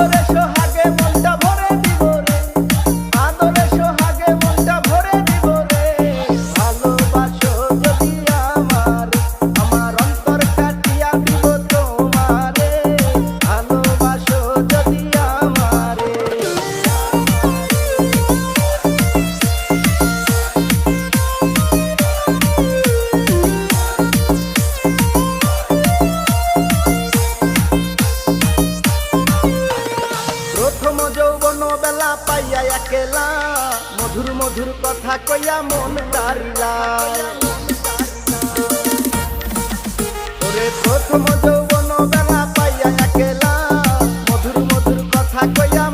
Florescio. মন বেলা পাইয়া একেলা। মধুর মধুর কথা কইয়া মন তারিলা ওরে প্রথম যৌবন বেলা পাইয়া একেলা। মধুর মধুর কথা কইয়া